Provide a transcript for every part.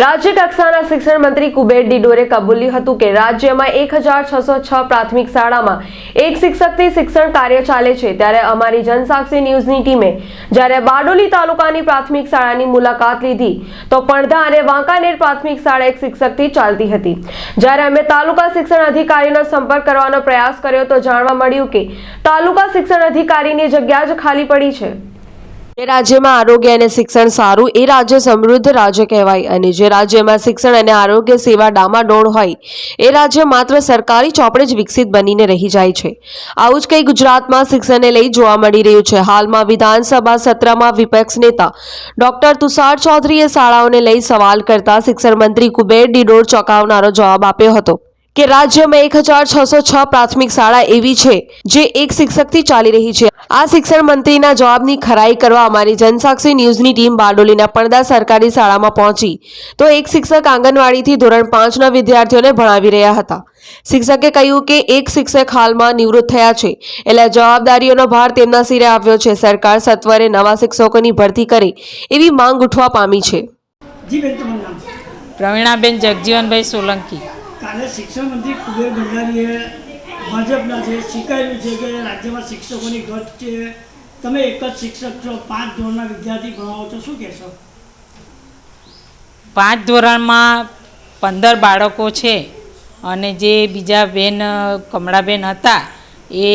રાજ્ય કક્ષાના શિક્ષણ મંત્રી કુબેર ડિડોરે કબૂલ્યું હતું કે રાજ્યમાં એક હજાર છસો છ પ્રાથમિક શાળામાં એક શિક્ષકથી શિક્ષણ કાર્ય ચાલે છે. ત્યારે અમારી જનસાક્ષી ન્યૂઝની ટીમે જ્યારે બારડોલી તાલુકાની પ્રાથમિક શાળાની મુલાકાત લીધી, તો પડધા અને વાંકાનેર પ્રાથમિક શાળા એક શિક્ષકથી ચાલતી હતી. જ્યારે અમે તાલુકા શિક્ષણ અધિકારીનો સંપર્ક કરવાનો પ્રયાસ કર્યો, તો જાણવા મળ્યું કે તાલુકા શિક્ષણ અધિકારીની જગ્યા જ ખાલી પડી છે. જે રાજ્યમાં આરોગ્ય અને શિક્ષણ સારું, એ રાજ્ય સમૃદ્ધ રાજ્ય કહેવાય. અને જે રાજ્યમાં શિક્ષણ અને આરોગ્ય સેવા ડામાડોળ હોય, એ રાજ્ય માત્ર સરકારી ચોપડે જ વિકસિત બનીને રહી જાય છે. આવું જ કંઈ ગુજરાતમાં શિક્ષણને લઈ જોવા મળી રહ્યું છે. હાલમાં વિધાનસભા સત્રમાં વિપક્ષ નેતા ડોક્ટર તુષાર ચૌધરીએ શાળાઓને લઈ સવાલ કરતા શિક્ષણ મંત્રી કુબેર ડિડોર ચોંકાવનારો જવાબ આપ્યો હતો. કે રાજ્યમાં એક હજાર છસો છ પ્રાથમિક શાળા એવી છે જે એક શિક્ષકથી ચાલી રહી છે. આ શિક્ષણ મંત્રીના જવાબની ખરાઈ કરવા અમારી જનસાક્ષી ન્યૂઝની ટીમ બારડોલીના પડદા સરકારી શાળામાં પહોંચી. તો એક શિક્ષક આંગણવાડીથી ધોરણ પાંચના વિદ્યાર્થીઓને ભણાવી રહ્યા હતા. શિક્ષકે કહ્યું કે એક શિક્ષક હાલમાં નિવૃત્ત થયા છે. એટલે જવાબદારીઓનો ભાર તેમના સિરે આવ્યો છે. સરકાર સત્વરે નવા શિક્ષકોની ભરતી કરે એવી માંગ ઉઠવા પામી છે. પ્રવીણાબેન જગજીવનભાઈ સોલંકી. કાલે શિક્ષણ મંત્રી કુબેર ભંડારીએ ભાજપના છે સ્વીકાર્યું છે કે રાજ્યમાં શિક્ષકોની ઘટ છે. તમે એક જ શિક્ષક છો, પાંચ ધોરણના વિદ્યાર્થી ભણાવો છો, શું કહેશો? પાંચ ધોરણમાં પંદર બાળકો છે અને જે બીજા બેન, કમળાબેન હતા, એ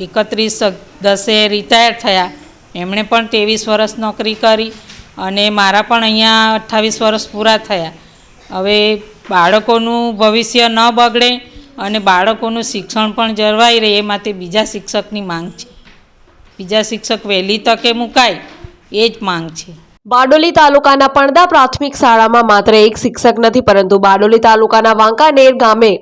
એકત્રીસ દસે રિટાયર થયા. એમણે પણ ત્રેવીસ વર્ષ નોકરી કરી અને મારા પણ અહીંયા અઠ્ઠાવીસ વર્ષ પૂરા થયા. હવે બાળકોનું ભવિષ્ય ન બગડે અને બાળકોનું શિક્ષણ પણ જળવાઈ રહે એ માટે બીજા શિક્ષકની માંગ છે. બીજા શિક્ષક વહેલી તકે મુકાય, એ જ માંગ છે. બારડોલી તાલુકાના પડદા પ્રાથમિક શાળામાં માત્ર એક શિક્ષક નથી, પરંતુ બારડોલી તાલુકાના વાંકાનેર ગામે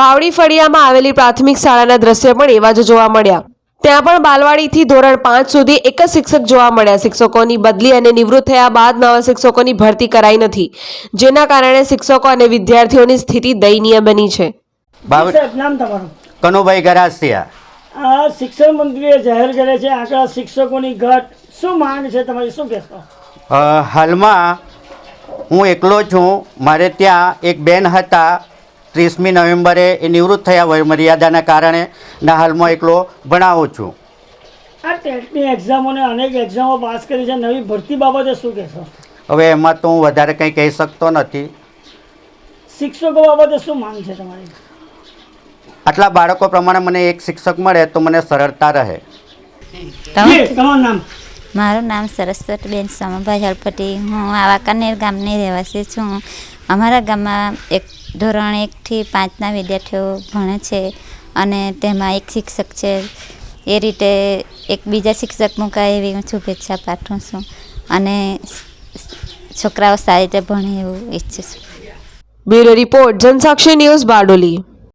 બાવડી ફળિયામાં આવેલી પ્રાથમિક શાળાના દ્રશ્ય પણ એવા જ જોવા મળ્યા. ત્યાં પણ બાલવાડીથી ધોરણ પાંચ સુધી એક જ શિક્ષક જોવા મળ્યા. શિક્ષકોની બદલી અને નિવૃત્ત થયા બાદ નવા શિક્ષકોની ભરતી કરાઈ નથી જેના કારણે શિક્ષકો અને વિદ્યાર્થીઓની સ્થિતિ દયનીય બની છે. બાવ સાહેબ નામ તમારું? કનુભાઈ ગરાસિયા. આ શિક્ષણ મંત્રીએ જાહેર કરે છે આટલા શિક્ષકોની ઘટ શું માંગ છે તમારી? શું કહેશો? હાલમાં હું એકલો છું. મારે ત્યાં એક બેન હતા ત્રીસમી નવેમ્બરે એ નિવૃત્ત થયા વય મર્યાદાના કારણે ના હાલમાં એકલો ભણાવું છું. આ ટેટની અનેક એક્ઝામો પાસ કરી છે. નવી ભરતી બાબતે શું કહેશો? હવે એમાં તો હું વધારે કંઈ કહી શકતો નથી. શિક્ષકો બાબતે શું માંગ છે તમારી? આટલા બાળકો પ્રમાણે મને એક શિક્ષક મળે તો મને સરળતા રહે. તમારું નામ મારું નામ સરસ્વતીબેન સમભાઈ હળપતિ હું આવા કનેર ગામની રહેવાસી છું. અમારા ગામમાં એક ધોરણ એકથી પાંચના વિદ્યાર્થીઓ ભણે છે અને તેમાં એક શિક્ષક છે. એ રીતે એક બીજા શિક્ષક મૂકાય એવી હું શુભેચ્છા પાઠવું છું અને છોકરાઓ સારી રીતે ભણે એવું ઈચ્છું છું. Bureau report Jansakshi news Bardoli.